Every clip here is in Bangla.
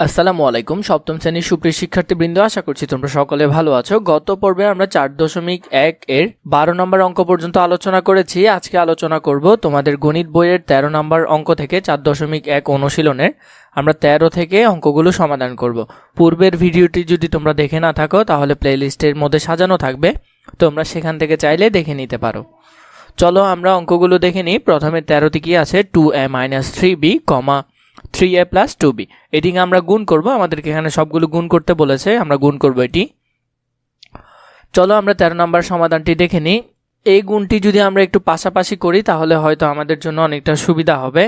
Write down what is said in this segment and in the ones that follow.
আসসালামু আলাইকুম। সপ্তম শ্রেণির সুপ্রিয় শিক্ষার্থীবৃন্দ, আশা করছি তোমরা সকলে ভালো আছো। গত পর্বে আমরা চার দশমিক এক এর বারো নম্বর অঙ্ক পর্যন্ত আলোচনা করেছি। আজকে আলোচনা করব তোমাদের গণিত বইয়ের তেরো নম্বর অঙ্ক থেকে চার দশমিক এক অনুশীলনের। আমরা তেরো থেকে অঙ্কগুলো সমাধান করব। পূর্বের ভিডিওটি যদি তোমরা দেখে না থাকো, তাহলে প্লেলিস্টের মধ্যে সাজানো থাকবে। তোমরা সেখান থেকে চাইলে দেখে নিতে পারো। চলো আমরা অঙ্কগুলো দেখে নিই। প্রথমে তেরোতে কি আছে? Two A minus three B, comma three A plus two B এটিকে আমরা গুণ করব, আমাদেরকে এখানে সবগুলো গুণ করতে বলেছে, আমরা গুণ করব এটি। চলো আমরা তেরো নম্বর সমাধানটি দেখে নিই। এই গুণটি যদি আমরা একটু পাশাপাশি করি, তাহলে হয়তো আমাদের জন্য অনেকটা সুবিধা হবে।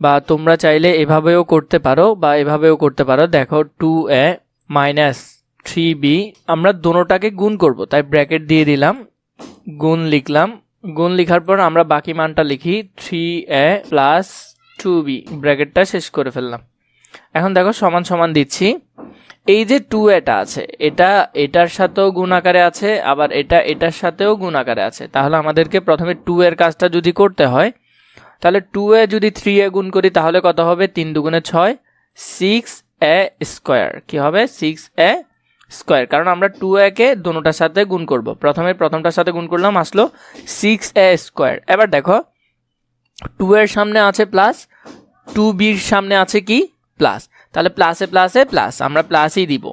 বা তোমরা চাইলে এভাবেও করতে পারো, বা এভাবেও করতে পারো। দেখো two A minus three B আমরা দোনোটাকে গুণ করব। তাই ব্র্যাকেট দিয়ে দিলাম, গুণ লিখলাম। গুণ লিখার পর আমরা বাকি মানটা লিখি three A plus two B ব্র্যাকেটটা শেষ করে ফেললাম। এখন দেখো সমান সমান দিচ্ছি। এই যে টু এটা আছে, এটা এটার সাথেও গুণ আকারে আছে, আবার এটা এটার সাথেও গুণ আকারে আছে। তাহলে আমাদেরকে প্রথমে টু এর কাজটা যদি করতে হয়, তাহলে টু এ যদি থ্রি এ গুণ করি, তাহলে কত হবে? তিন দুগুণে ছয় সিক্স এ স্কোয়ার কি হবে? সিক্স এ স্কোয়ার কারণ আমরা টু একে দুটোটার সাথে গুণ করব। প্রথমে প্রথমটার সাথে গুণ করলাম, আসলো সিক্স এ স্কোয়ার এবার দেখো টু এর সামনে আছে প্লাস টু বির সামনে আছে কি? প্লাস তাহলে প্লাসে প্লাসে প্লাস আমরা প্লাসই দিব।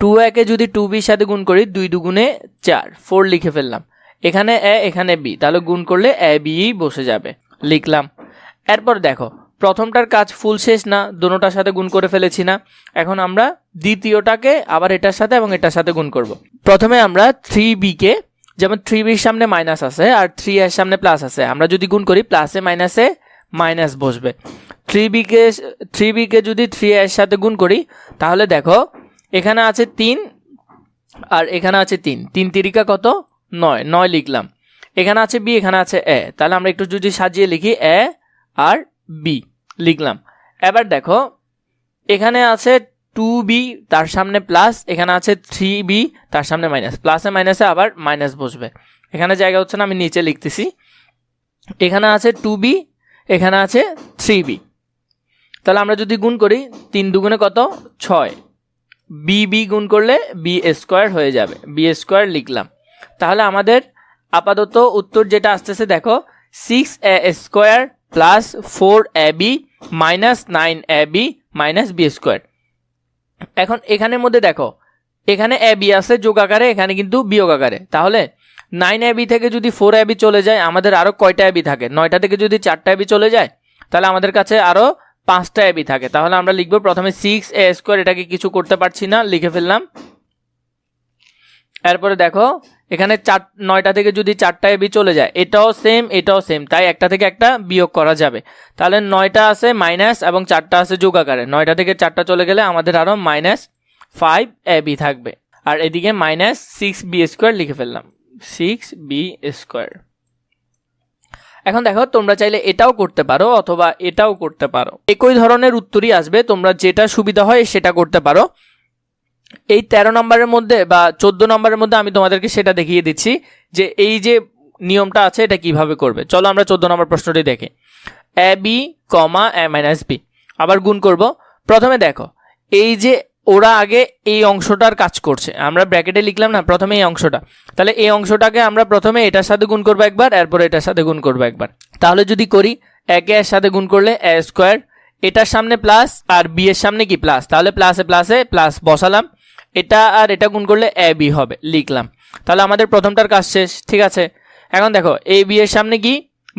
টু একে যদি টু বির সাথে গুণ করি, দুই দুগুণে চার ফোর লিখে ফেললাম। এখানে এ, এখানে বি, তাহলে গুণ করলে এ বিই বসে যাবে। লিখলাম। এরপর দেখো, প্রথমটার কাজ ফুল শেষ না দুটোটার সাথে গুণ করে ফেলেছি না। এখন আমরা দ্বিতীয়টাকে আবার এটার সাথে এবং এটার সাথে গুণ করব। প্রথমে আমরা থ্রি বিকে যেমন থ্রি বির সামনে মাইনাস আছে আর থ্রি এর সামনে প্লাস আছে। আমরা যদি গুণ করি প্লাসে মাইনাসে মাইনাস বসবে। থ্রি বিকে থ্রি বিকে যদি থ্রি এর সাথে গুণ করি, তাহলে দেখো, এখানে আছে তিন আর এখানে আছে তিন। তিন তিরিকা কত? নয়। নয় লিখলাম। এখানে আছে বি এখানে আছে এ তাহলে আমরা একটু যদি সাজিয়ে লিখি এ আর বি লিখলাম। এবার দেখো, এখানে আছে টু বি তার সামনে প্লাস এখানে আছে থ্রি বি তার সামনে মাইনাস প্লাসে মাইনাসে আবার মাইনাস বসবে। এখানে জায়গা হচ্ছে না, আমি নিচে লিখতেছি। এখানে আছে টু বি এখানে আছে থ্রি বি তাহলে আমরা যদি গুণ করি, তিন দুগুণে কত? ছয়। বি বি গুণ করলে বি স্কোয়ার হয়ে যাবে। বি স্কোয়ার লিখলাম। তাহলে আমাদের আপাতত উত্তর যেটা আসতেছে, দেখো six A square plus four A B minus nine A B minus B square এখন এখানের মধ্যে দেখো, এখানে অ্যাবি আছে যোগ আকারে, এখানে কিন্তু বিয়োগ আকারে। তাহলে নাইন এবি থেকে যদি ফোর এবি চলে যায়, আমাদের আরও কয়টা এবি থাকে? নয়টা থেকে যদি চারটা এবি চলে যায়, তাহলে আমাদের কাছে আরও পাঁচটা এবি থাকে। তাহলে আমরা লিখব প্রথমে সিক্স এ স্কোয়ার এটাকে কিছু করতে পারছি না, লিখে ফেললাম। এরপরে দেখো এখানে চার, নয়টা থেকে যদি চারটা এবি চলে যায়, এটাও সেম এটাও সেম তাই একটা থেকে একটা বিয়োগ করা যাবে। তাহলে নয়টা আছে মাইনাস এবং চারটা আছে যোগ আকারে নয়টা থেকে চারটা চলে গেলে আমাদের আরও মাইনাস ফাইভ এবি থাকবে। আর এদিকে মাইনাস সিক্স বি স্কোয়ার লিখে ফেললাম। সিক্স বি স্কোয়ার এখন দেখো, তোমরা চাইলে এটাও করতে পারো অথবা এটাও করতে পারো। একই ধরনের উত্তরই আসবে। তোমরা যেটা সুবিধা হয় সেটা করতে পারো। এই তেরো নম্বরের মধ্যে বা চোদ্দ নম্বরের মধ্যে আমি তোমাদেরকে সেটা দেখিয়ে দিচ্ছি যে এই যে নিয়মটা আছে, এটা কীভাবে করবে। চলো আমরা চোদ্দ নম্বর প্রশ্নটি দেখি। A B comma A minus B আবার গুণ করব। প্রথমে দেখো, এই যে ওরা আগে এই অংশটার কাজ করছে, আমরা ব্র্যাকেটে লিখলাম না, প্রথমে এই অংশটা। তাহলে এই অংশটাকে আমরা প্রথমে এটার সাথে গুণ করব একবার, এরপর এটার সাথে গুণ করব একবার। তাহলে যদি করি, একে এর সাথে গুণ করলে এ স্কোয়ার এটার সামনে প্লাস আর বি এর সামনে কি প্লাস তাহলে প্লাসে প্লাসে প্লাস বসালাম। এটা আর এটা গুণ করলে এ বি হবে, লিখলাম। তাহলে আমাদের প্রথমটার কাজ শেষ, ঠিক আছে? এখন দেখো, এ বি এর সামনে কি?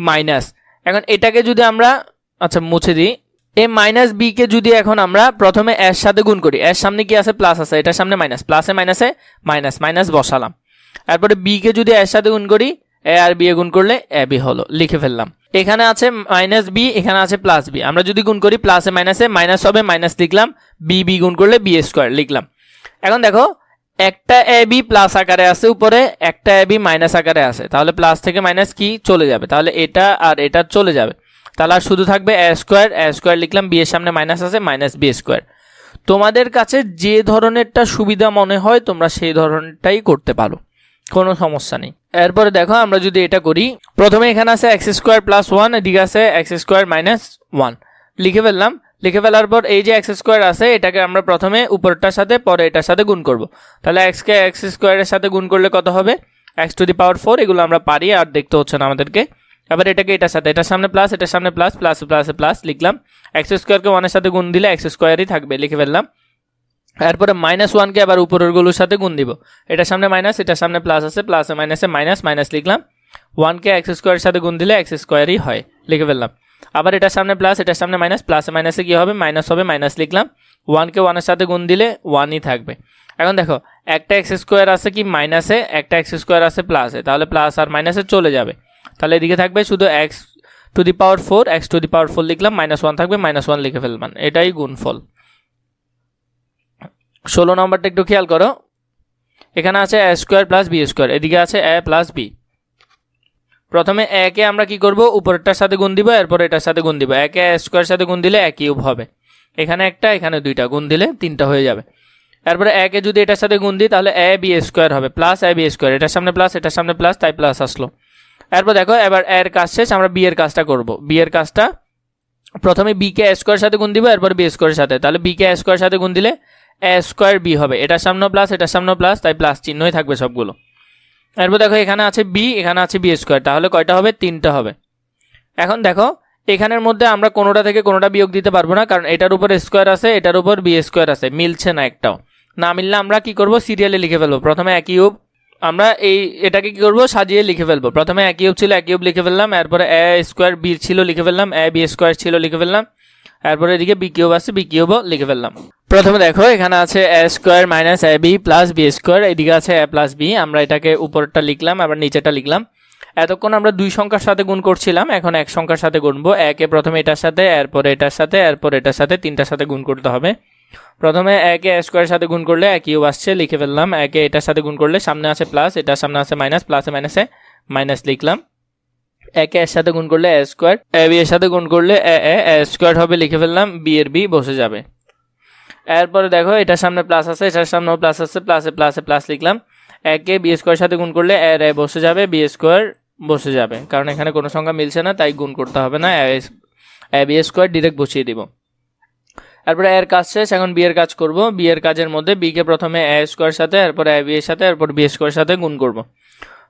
মাইনাস। এখন এটাকে যদি আমরা আচ্ছা মুছে দিই। এ মাইনাস বি কে যদি এখন আমরা প্রথমে এর সাথে গুণ করি, এর সামনে কি আছে? প্লাস আছে, এটার সামনে মাইনাস। প্লাসে, মাইনাসে, মাইনাস মাইনাস বসালাম। তারপরে বি কে যদি এর সাথে গুণ করি, এ আর বি এ গুণ করলে এ বি হলো, লিখে ফেললাম। এখানে আছে মাইনাস বি, এখানে আছে প্লাস বি। আমরা যদি গুণ করি, প্লাসে, মাইনাসে, মাইনাস হবে, মাইনাস লিখলাম, বি বি গুণ করলে বি স্কোয়ার, লিখলাম। এখন দেখো, একটা এ বি প্লাস আকারে আছে উপরে, একটা এ বি মাইনাস আকারে আছে। তাহলে প্লাস থেকে মাইনাস কি? চলে যাবে। তাহলে এটা আর এটা চলে যাবে। তাহলে আর শুধু থাকবে এ স্কোয়ার এ স্কোয়ার লিখলাম বি এর সামনে মাইনাস আছে মাইনাস বি স্কোয়ার তোমাদের কাছে যে ধরনেরটা সুবিধা মনে হয়, তোমরা সেই ধরনেরটাই করতে পারো। কোনো সমস্যা নেই। এরপরে দেখো, আমরা যদি এটা করি, প্রথমে এখানে আছে এক্স স্কোয়ার প্লাস ওয়ান এদিকে আছে এক্স স্কোয়ার মাইনাস ওয়ান লিখে ফেললাম লিখে ফেলার পর এই যে এক্স স্কোয়ার আছে, এটাকে আমরা প্রথমে উপরটার সাথে পরে এটার সাথে গুণ করব। তাহলে এক্সকে এক্স স্কোয়ারের সাথে গুণ করলে কত হবে? X to the power four, এগুলো আমরা পারি আর দেখতে হচ্ছে না আমাদেরকে। এবার এটাকে এটার সাথে, এটার সামনে প্লাস এটার সামনে প্লাস প্লাস প্লাস প্লাস লিখলাম। এক্স স্কোয়ারকে ওয়ানের সাথে গুণ দিলে এক্স স্কোয়ারই থাকবে, লিখে ফেললাম। এরপরে মাইনাস ওয়ানকে আবার উপরেরগুলোর সাথে গুণ দিব। এটার সামনে মাইনাস এটার সামনে প্লাস আছে প্লাসে মাইনাসে মাইনাস মাইনাস লিখলাম। ওয়ানকে এক্স স্কোয়ারের সাথে গুণ দিলে এক্স স্কোয়ারই হয়, লিখে ফেললাম। আবার এটার সামনে প্লাস এটার সামনে মাইনাস প্লাসে মাইনাসে কী হবে? মাইনাস হবে মাইনাস লিখলাম। ওয়ানকে ওয়ানের সাথে গুণ দিলে ওয়ানই থাকবে। এখন দেখো, একটা এক্স স্কোয়ার আছে কি মাইনাসে একটা এক্স স্কোয়ার আছে প্লাসে তাহলে প্লাস আর মাইনাসে চলে যাবে। তাহলে এদিকে থাকবে শুধু X to the power four X to the power four লিখলাম মাইনাস ওয়ান থাকবে মাইনাস ওয়ান লিখে ফেলবেন এটাই গুণফল। ষোলো নম্বরটা একটু খেয়াল করো। এখানে আছে A square plus B square এদিকে আছে এ প্লাস বি প্রথমে একে আমরা কি করব? উপরেরটার সাথে গুণ দিব, এরপর এটার সাথে গুণ দিব। একে স্কোয়ার সাথে গুণ দিলে এক কিউব হবে। এখানে একটা, এখানে দুইটা। গুণ দিলে তিনটা হয়ে যাবে। এরপরে একে যদি এটার সাথে গুণ দিই, তাহলে এ বি স্কোয়ার হবে। প্লাস এ বি স্কোয়ার এটার সামনে প্লাস এটার সামনে প্লাস তাই প্লাস আসলো। এরপর দেখো, এবার এর কাজ শেষ, আমরা বি এর কাজটা করব। বি এর কাজটা প্রথমে বি কে স্কোয়ার সাথে গুণ দিব, এরপর বি স্কোয়ারের সাথে। তাহলে বি কে স্কোয়ার সাথে গুণ দিলে এ স্কোয়ার বি হবে। এটার সামনে প্লাস এটার সামনে প্লাস তাই প্লাস চিহ্নই থাকবে সবগুলো। এরপর দেখো, এখানে আছে বি এখানে আছে বি স্কোয়ার তাহলে কয়টা হবে? তিনটা হবে। এখন দেখো, এখানের মধ্যে আমরা কোনোটা থেকে কোনোটা বিয়োগ দিতে পারব না, কারণ এটার উপর স্কোয়ার আছে, এটার উপর বি স্কোয়ার আছে, মিলছে না একটাও। না মিললে আমরা কি করব? সিরিয়ালে লিখে ফেলব। প্রথমে এক ইউব আমরা এই, এটাকে কি করব? সাজিয়ে লিখে ফেলব। প্রথমে এক ইউব ছিল এক ইউব লিখে ফেললাম, এরপরে এ স্কোয়ার বি ছিল, লিখে ফেললাম এ বি স্কোয়ার ছিল, লিখে ফেললাম। এরপরে এদিকে বি কিউব আছে বি কিউবও লিখে ফেললাম। প্রথমে দেখো, এখানে আছে a square minus a b plus b square এদিকে আছে এ প্লাস বি আমরা এটাকে উপরটা লিখলাম, আবার নিচেটা লিখলাম। এতক্ষণ আমরা দুই সংখ্যার সাথে গুণ করছিলাম, এখন এক সংখ্যার সাথে গুনবো একে প্রথমে এটার সাথে, এরপরে এটার সাথে, এরপর এটার সাথে, তিনটার সাথে গুণ করতে হবে। প্রথমে একে এ স্কোয়ারের সাথে গুণ করলে এক ইউ আসছে, লিখে ফেললাম। একে এটার সাথে গুণ করলে সামনে আছে প্লাস এটার সামনে আছে মাইনাস প্লাসে মাইনাসে মাইনাস লিখলাম। একে এর সাথে গুণ করলে এ স্কোয়ার, এ বি এর সাথে গুণ করলে এ এ স্কোয়ার হবে লিখে ফেললাম, বি এর বি বসে যাবে। এরপরে দেখো, এটার সামনে প্লাস আছে, এটার সামনেও প্লাস আছে প্লাসে প্লাসে প্লাস লিখলাম। একে বি স্কোয়ার সাথে গুণ করলে এর, এ বসে যাবে, বি স্কোয়ার বসে যাবে। কারণ এখানে কোনো সংখ্যা মিলছে না, তাই গুণ করতে হবে না, এ বি স্কোয়ার ডিরেক্ট বসিয়ে দিব। এরপরে এর কাজ শেষ, এখন বি এর কাজ করব। বি কাজের মধ্যে বি কে প্রথমে এ স্কোয়ার সাথে, এরপরে এ বি এর সাথে, এরপর বি স্কোয়ার সাথে গুণ করব।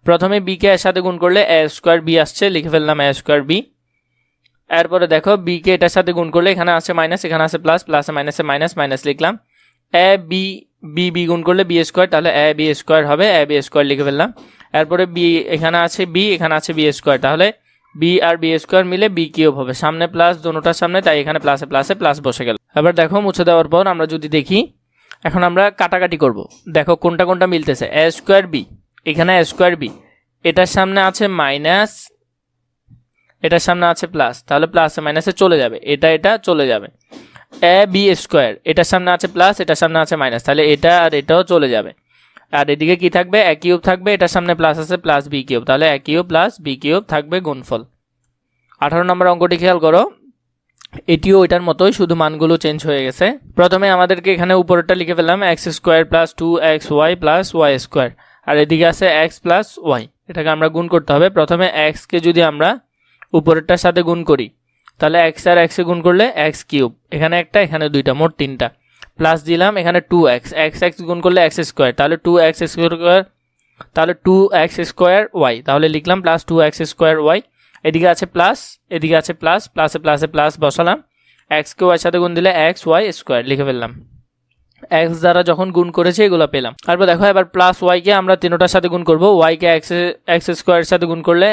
প্রথমে বি কে এর সাথে গুণ করলে এ স্কোয়ার বি আসছে, লিখে ফেললাম এ স্কোয়ার বি এরপরে দেখো বি কে এটার সাথে গুণ করলে এখানে আছে মাইনাস এখানে আছে প্লাস প্লাসে মাইনাসে মাইনাস মাইনাস লিখলাম। এ বি বি বি গুণ করলে বি স্কোয়ার তাহলে এ বি স্কোয়ার হবে এ বি স্কোয়ার লিখে ফেললাম। এরপরে বি এখানে আছে বি এখানে আছে বি স্কোয়ার তাহলে বি আর বি স্কোয়ার মিলে বি কিউব হবে। সামনে প্লাস দোনোটার সামনে, তাই এখানে প্লাসে প্লাসে প্লাস বসে গেল। এবার দেখো, মুছে দেওয়ার পর আমরা যদি দেখি, এখন আমরা কাটাকাটি করব। দেখো কোনটা কোনটা মিলতেছে এ স্কোয়ার বি এখানে স্কোয়ার বি এটার সামনে আছে মাইনাস এটার সামনে আছে প্লাস তাহলে প্লাসে মাইনাসে চলে যাবে। এটা এটা চলে যাবে। এ বি স্কোয়ার এটার সামনে আছে প্লাস এটার সামনে আছে মাইনাস তাহলে এটা আর এটাও চলে যাবে। আর এদিকে কি থাকবে? এক কিউব থাকবে, এটার সামনে প্লাস আছে প্লাস বি কিউব তাহলে এক কিউব প্লাস বি কিউব থাকবে গুণফল। আঠারো নম্বর অঙ্কটি খেয়াল করো। এটিও এটার মতোই, শুধু মানগুলো চেঞ্জ হয়ে গেছে। প্রথমে আমাদেরকে এখানে উপরেরটা লিখে ফেললাম x square plus two x y plus y square আর এদিকে আছে এক্স প্লাস ওয়াই এটাকে আমরা গুণ করতে হবে। প্রথমে এক্সকে যদি আমরা উপরেরটার সাথে গুণ করি, তাহলে এক্স আর এক্সে গুণ করলে এক্স কিউব। এখানে একটা, এখানে দুইটা, মোট তিনটা। প্লাস দিলাম, এখানে টু এক্স এক্স এক্স গুণ করলে এক্স স্কোয়ার তাহলে টু এক্স স্কোয়ার তাহলে টু এক্স স্কোয়ার ওয়াই তাহলে লিখলাম plus two x square y এদিকে আছে প্লাস এদিকে আছে প্লাস প্লাসে প্লাসে প্লাস বসালাম। এক্সকে ওয়াই সাথে গুণ দিলে এক্স ওয়াই স্কোয়ার লিখে ফেললাম। এক্স দ্বারা যখন গুণ করেছে, এগুলো পেলাম। তারপর দেখো, এবার প্লাস ওয়াইকে আমরা তিনোটার সাথে গুণ করব। ওয়াইকে এক্স এক্স স্কোয়ারের সাথে গুণ করলে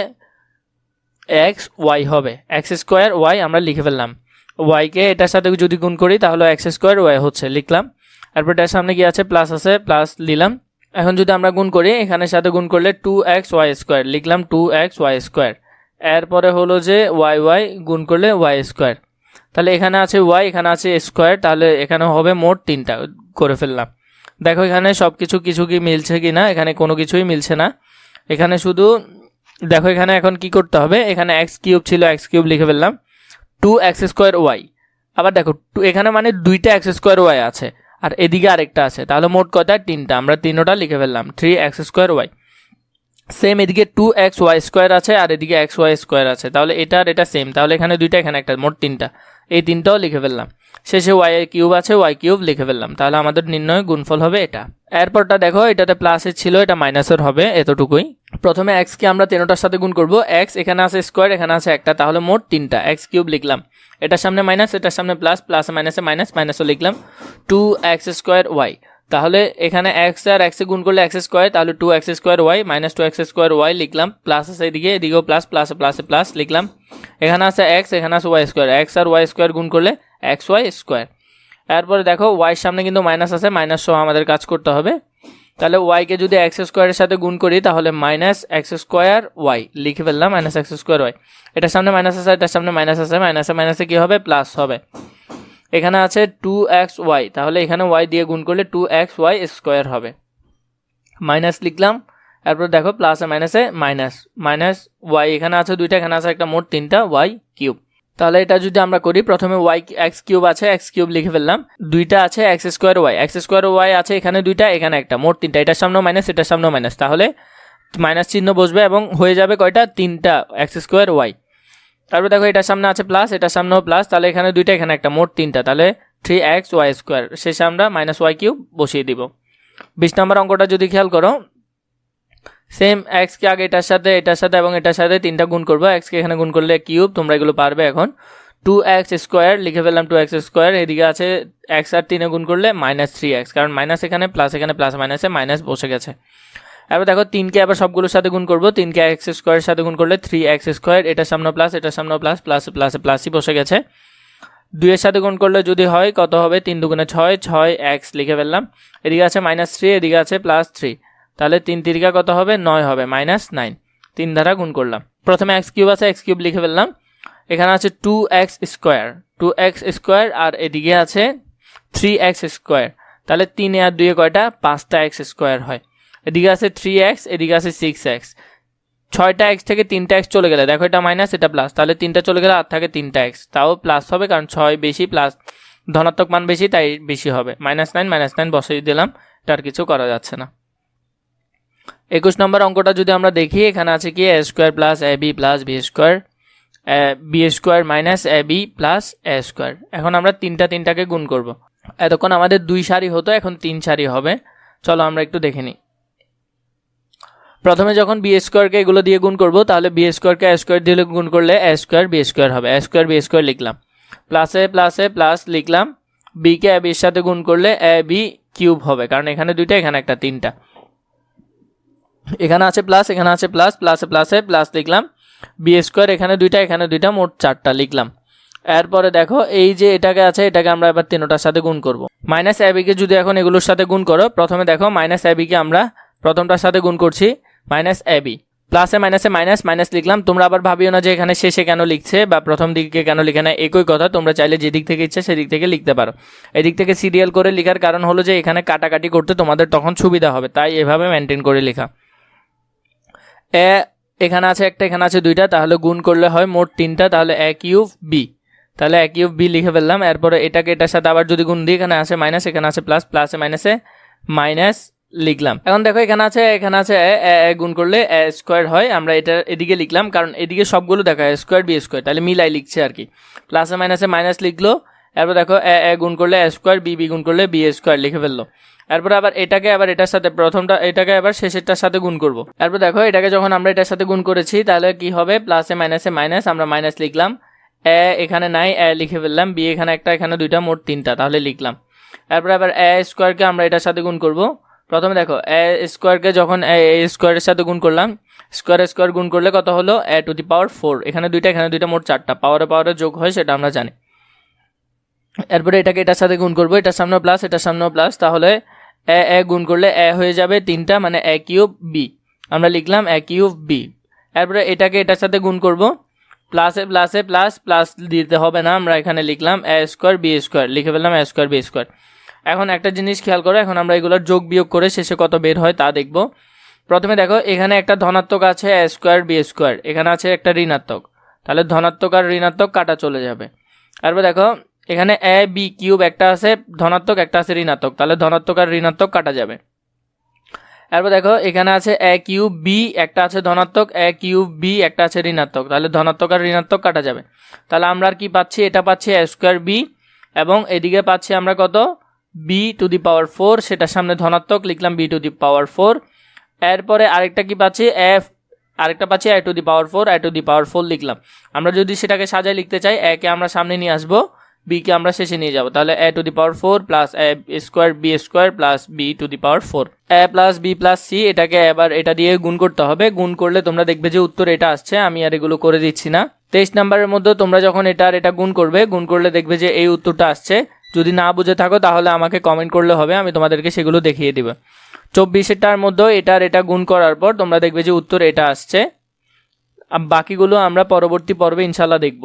এক্স ওয়াই হবে। এক্স স্কোয়ার ওয়াই আমরা লিখে ফেললাম। ওয়াইকে এটার সাথে যদি গুণ করি, তাহলে এক্স স্কোয়ার ওয়াই হচ্ছে, লিখলাম। তারপর এটার সামনে কি আছে? প্লাস আছে প্লাস দিলাম এখন যদি আমরা গুণ করি, এখানের সাথে গুণ করলে টু এক্স ওয়াই স্কোয়ার লিখলাম টু এক্স ওয়াই স্কোয়ার এরপরে হলো যে ওয়াই ওয়াই গুণ করলে ওয়াই স্কোয়ার তাহলে এখানে আছে ওয়াই এখানে আছে স্কোয়ার তাহলে এখানে হবে মোট তিনটা। করে ফেললাম। দেখো, এখানে সব কিছু কিছু কি মিলছে কি না এখানে কোনো কিছুই মিলছে না। এখানে শুধু, দেখো, এখানে এখন কি করতে হবে? এখানে এক্স কিউব ছিল এক্স কিউব লিখে ফেললাম। টু এক্স স্কোয়ার ওয়াই আবার দেখো টু এখানে মানে দুইটা এক্স স্কোয়ার ওয়াই আছে। আর এদিকে আরেকটা আছে। তাহলে মোট কথা তিনটা। আমরা তিনোটা লিখে ফেললাম। Three x square y same এদিকে টু এক্স ওয়াই স্কোয়ার আছে, আর এদিকে এক্স ওয়াই স্কোয়ার আছে। তাহলে এটা আর এটা সেম তাহলে এখানে দুইটা, এখানে একটা, মোট তিনটা। এই তিনটাও লিখে ফেললাম। শেষে ওয়াই কিউব আছে ওয়াই কিউব লিখে ফেললাম। তাহলে আমাদের নির্ণয় গুণফল হবে এটা। এরপরটা দেখো, এটাতে প্লাসের ছিল, এটা মাইনাসের হবে, এতটুকুই। প্রথমে এক্সকে আমরা তেরোটার সাথে গুণ করব। এক্স এখানে আছে স্কোয়ার এখানে আছে একটা, তাহলে মোট তিনটা। এক্স কিউব লিখলাম। এটার সামনে মাইনাস এটার সামনে প্লাস প্লাস মাইনাসে মাইনাস মাইনাসও লিখলাম। টু এক্স স্কোয়ার ওয়াই তাহলে এখানে এক্স আর এক্সে গুণ করলে এক্স স্কোয়ার তাহলে two x square y minus two x square y লিখলাম প্লাস আছে এদিকে, এদিকেও প্লাস প্লাস প্লাসে প্লাস লিখলাম। এখানে আছে এক্স এখানে আছে ওয়াই স্কোয়ার এক্স আর ওয়াই স্কোয়ার গুণ করলে এক্স ওয়াই স্কোয়ার এরপরে দেখো ওয়াইয়ের সামনে কিন্তু মাইনাস আছে মাইনাস সহ আমাদের কাজ করতে হবে। তাহলে ওয়াইকে যদি এক্স স্কোয়ারের সাথে গুণ করি, তাহলে মাইনাস এক্স স্কোয়ার ওয়াই লিখে ফেললাম মাইনাস এক্স স্কোয়ার ওয়াই এটার সামনে মাইনাস আছে, এটার সামনে মাইনাস আছে মাইনাসে মাইনাসে কী হবে? প্লাস হবে। এখানে আছে টু এক্স ওয়াই তাহলে এখানে ওয়াই দিয়ে গুণ করলে টু এক্স ওয়াই স্কোয়ার হবে। মাইনাস লিখলাম, এরপর দেখো প্লাসে মাইনাসে মাইনাস মাইনাস ওয়াই এখানে আছে দুইটা, এখানে আছে একটা মোট তিনটা ওয়াই কিউব তাহলে এটা যদি আমরা করি, প্রথমে ওয়াই এক্স কিউব আছে এক্স কিউব লিখে ফেললাম, দুইটা আছে x square y x square y আছে এখানে দুইটা, এখানে একটা, মোট তিনটা, এটার সামনেও মাইনাস এটার সামনেও মাইনাস তাহলে মাইনাস চিহ্ন বসবে এবং হয়ে যাবে কয়টা? তিনটা এক্স স্কোয়ার ওয়াই তারপর দেখো এটার সামনে আছে প্লাস এটার সামনেও প্লাস তাহলে এখানে দুইটা, এখানে একটা, মোট তিনটা। তাহলে থ্রি এক্স ওয়াই স্কোয়ার শেষে আমরা মাইনাস ওয়াই কিউব বসিয়ে দিব। বিশ নম্বর অঙ্কটা যদি খেয়াল করো সেম এক্সকে আগে এটার সাথে এটার সাথে এবং এটার সাথে তিনটা গুণ করব। এক্সকে এখানে গুণ করলে কিউব তোমরা এগুলো পারবে এখন। টু এক্স স্কোয়ার লিখে ফেললাম টু এক্স স্কোয়ার এদিকে আছে এক্স আর তিনে গুণ করলে মাইনাস থ্রি এক্স কারণ মাইনাস এখানে প্লাস এখানে প্লাস মাইনাসে মাইনাস বসে গেছে। এবার দেখো তিনকে আবার সবগুলোর সাথে গুণ করব। তিনকে এক্স স্কোয়ারের সাথে গুণ করলে থ্রি এক্স স্কোয়ার এটার সামনে প্লাস এটার সামনে প্লাস প্লাস প্লাসে প্লাসই বসে গেছে। দুইয়ের সাথে গুণ করলে যদি হয়, কত হবে? তিন দুগুণে ছয় ছয় এক্স লিখে ফেললাম। এদিকে আছে মাইনাস থ্রি এদিকে আছে প্লাস থ্রি তাহলে তিন তিরিকা কত হবে? নয় হবে মাইনাস নাইন তিন দ্বারা গুণ করলাম। প্রথমে এক্স কিউব আছে এক্স কিউব লিখে ফেললাম। এখানে আছে two x square two x square আর এদিকে আছে থ্রি এক্স স্কোয়ার তাহলে তিনে আর দুইয়ে কয়টা? পাঁচটা এক্স স্কোয়ার হয়। এদিকে আছে থ্রি এক্স এদিকে আছে সিক্স এক্স ছয়টা এক্স থেকে তিনটা এক্স চলে গেলে, দেখো এটা মাইনাস এটা প্লাস তাহলে তিনটা চলে গেলে আর থাকে তিনটা এক্স তাও প্লাস হবে কারণ ছয় বেশি প্লাস ধনাত্মক মান বেশি, তাই বেশি হবে। মাইনাস নাইন মাইনাস নাইন বসিয়ে দিলাম। এটা আর কিছু করা যাচ্ছে না। একুশ নম্বর অঙ্কটা যদি আমরা দেখি, এখানে আছে কি? A square plus a b plus b square b square minus a b plus a square এখন আমরা তিনটা তিনটাকে গুণ করব। এতক্ষণ আমাদের দুই সারি হতো, এখন তিন সারি হবে। চলো আমরা একটু দেখে নিই। প্রথমে যখন বি স্কোয়ারকে এগুলো দিয়ে গুণ করব, তাহলে বি স্কোয়ারকে এ স্কোয়ার দিয়ে গুণ করলে এ স্কোয়ার বি স্কোয়ার হবে। এ স্কোয়ার বি স্কোয়ার লিখলাম। প্লাসে প্লাসে প্লাস লিখলাম। বিকে এ বির সাথে গুণ করলে এ বি কিউব হবে, কারণ এখানে দুইটা, এখানে একটা, তিনটা। এখানে আছে প্লাস এখানে আছে প্লাস প্লাসে প্লাসে প্লাস লিখলাম। বি স্কোয়ার এখানে দুইটা এখানে দুইটা, মোট চারটা লিখলাম। এরপরে দেখো, এই যে এটাকে আছে, এটাকে আমরা এবার তিনোটার সাথে গুণ করব। মাইনাস অ্যাবিকে যদি এখন এগুলোর সাথে গুণ করো, প্রথমে দেখো মাইনাস অ্যাবিকে আমরা প্রথমটার সাথে গুণ করছি। মাইনাস অ্যাবি প্লাসে মাইনাসে মাইনাস মাইনাস লিখলাম। তোমরা আবার ভাবিও না যে এখানে শেষে কেন লিখছে বা প্রথম দিকে কেন লিখে না। একই কথা, তোমরা চাইলে যেদিক থেকে ইচ্ছে সেদিক থেকে লিখতে পারো। এদিক থেকে সিরিয়াল করে লেখার কারণ হলো যে এখানে কাটাকাটি করতে তোমাদের তখন সুবিধা হবে। তাই এভাবে মেনটেন করে লেখা। এ এখানে আছে একটা, এখানে আছে দুইটা। তাহলে গুণ করলে হয় মোট তিনটা। তাহলে এক ইউফ বি। তাহলে এক ইউফ বি লিখে ফেললাম। এরপরে এটাকে এটার সাথে আবার যদি গুণ দিই, এখানে আছে মাইনাস এখানে আছে প্লাস প্লাসে মাইনাসে মাইনাস লিখলাম। এখন দেখো এখানে আছে এখানে আছে গুণ করলে স্কোয়ার হয়। আমরা এটা এদিকে লিখলাম, কারণ এদিকে সবগুলো দেখা স্কোয়ার, বি স্কোয়ার। তাহলে মিলাই লিখছে আর কি। প্লাসে মাইনাসে মাইনাস লিখলো, এরপর দেখো এ এ গুণ করলে স্কোয়ার, বি বি গুণ করলে বি স্কোয়ার লিখে ফেলল। এরপর আবার এটাকে আবার এটার সাথে, প্রথমটা এটাকে আবার শেষেরটার সাথে গুণ করব। এরপর দেখো এটাকে যখন আমরা এটার সাথে গুণ করেছি, তাহলে কি হবে? প্লাসে মাইনাসে মাইনাস আমরা মাইনাস লিখলাম। এ এখানে নাই, এ লিখে ফেললাম। বি এখানে একটা, এখানে দুইটা, মোট তিনটা, তাহলে লিখলাম। এরপর আবার এ স্কোয়ারকে আমরা এটার সাথে গুণ করব। প্রথমে দেখো এ স্কোয়ারকে যখন এ স্কোয়ারের সাথে গুণ করলাম স্কোয়ার স্কোয়ার গুণ করলে কত হলো? এ টু দি পাওয়ার ফোর এখানে দুইটা এখানে দুইটা মোট চারটা। পাওয়ারে পাওয়ারে যোগ হয়, সেটা আমরা জানি। এরপরে এটাকে এটার সাথে গুণ করব, এটার সামনেও প্লাস এটার সামনেও প্লাস তাহলে এ এ গুণ করলে এ হয়ে যাবে তিনটা মানে এ কিউব বি আমরা লিখলাম এ কিউব বি এরপরে এটাকে এটার সাথে গুণ করব। প্লাসে প্লাসে প্লাস প্লাস দিতে হবে না, আমরা এখানে লিখলাম এ স্কোয়ার বি স্কোয়ার লিখে ফেললাম এ স্কোয়ার বি স্কোয়ার এখন একটা জিনিস খেয়াল করো, এখন আমরা এগুলোর যোগ বিয়োগ করে শেষে কত বের হয় তা দেখব। প্রথমে দেখো, এখানে একটা ধনাত্মক আছে এ স্কোয়ার বি স্কোয়ার এখানে আছে একটা ঋণাত্মক। তাহলে ধনাত্মক আর ঋণাত্মক কাটা চলে যাবে। তারপর দেখো, এখানে এ বি কিউব একটা আছে, ধনাত্মক একটা আছে, ঋণাত্মক। তাহলে ধনাত্মক আর ঋণাত্মক কাটা যাবে। তারপর দেখো, এখানে আছে এক ইউ বি একটা আছে ধনাত্মক এক কিউব বি একটা আছে ঋণাত্মক। তাহলে ধনাত্মক আর ঋণাত্মক কাটা যাবে। তাহলে আমরা আর কি পাচ্ছি? এটা পাচ্ছি এ স্কোয়ার বি এবং এদিকে পাচ্ছি আমরা কত? B to the power four সেটার সামনে ধনাত্মক, লিখলাম b to the power four এরপরে আরেকটা কি পাচ্ছি? এফ আরেকটা পাচ্ছি a to the power four a to the power four লিখলাম। আমরা যদি সেটাকে সাজায় লিখতে চাই একে আমরা সামনে নিয়ে আসব বিকে আমরা শেষে নিয়ে যাব। তাহলে a to the power four plus a square b square plus b to the power four a plus b plus c এটাকে এবার এটা দিয়ে গুণ করতে হবে। গুণ করলে তোমরা দেখবে যে উত্তর এটা আসছে, আমি আর এগুলো করে দিচ্ছি না। তেইশ নাম্বারের মধ্যে তোমরা যখন এটা আর এটা গুণ করবে, গুণ করলে দেখবে যে এই উত্তরটা আসছে। যদি না বুঝে থাকো, তাহলে আমাকে কমেন্ট করলে হবে, আমি তোমাদেরকে সেগুলো দেখিয়ে দিব। চব্বিশেরটার মধ্যে এটার এটা গুণ করার পর তোমরা দেখবে যে উত্তর এটা আসছে। বাকিগুলো আমরা পরবর্তী পর্বে ইনশাল্লাহ দেখব।